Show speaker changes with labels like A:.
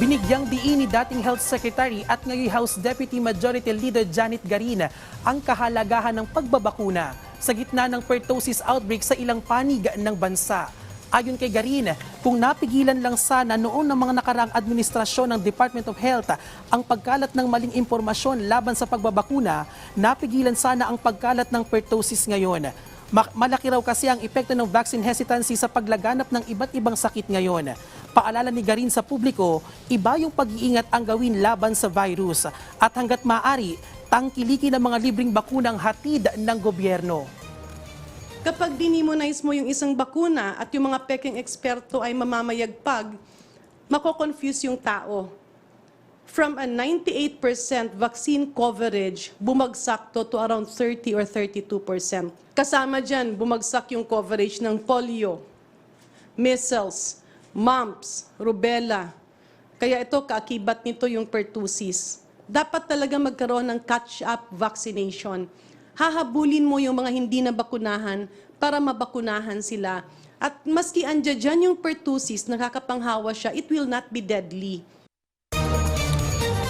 A: Binigyang diin ni dating Health Secretary at ngayon House Deputy Majority Leader Janet Garin ang kahalagahan ng pagbabakuna sa gitna ng pertussis outbreak sa ilang panig ng bansa. Ayon kay Garin, kung napigilan lang sana noon ng mga nakaraang administrasyon ng Department of Health ang pagkalat ng maling impormasyon laban sa pagbabakuna, napigilan sana ang pagkalat ng pertussis ngayon. Ma- Malaki raw kasi ang epekto ng vaccine hesitancy sa paglaganap ng iba't ibang sakit ngayon. Paalala ni Garin sa publiko, iba yung pag-iingat ang gawin laban sa virus at hanggat maaari, tangkilikin ang mga libreng bakunang hatid ng gobyerno.
B: Kapag dinimonize mo yung isang bakuna at yung mga peking eksperto ay mamamayagpag, mako-confuse yung tao. From a 98% vaccine coverage, bumagsak to to around 30 or 32%. Kasama dyan, bumagsak yung coverage ng polio, measles, mumps, rubella. Kaya ito, kaakibat nito yung pertussis. Dapat talaga magkaroon ng catch-up vaccination. Hahabulin mo yung mga hindi na bakunahan para mabakunahan sila. At maski andyan dyan yung pertussis, nakakapanghawa siya, it will not be deadly.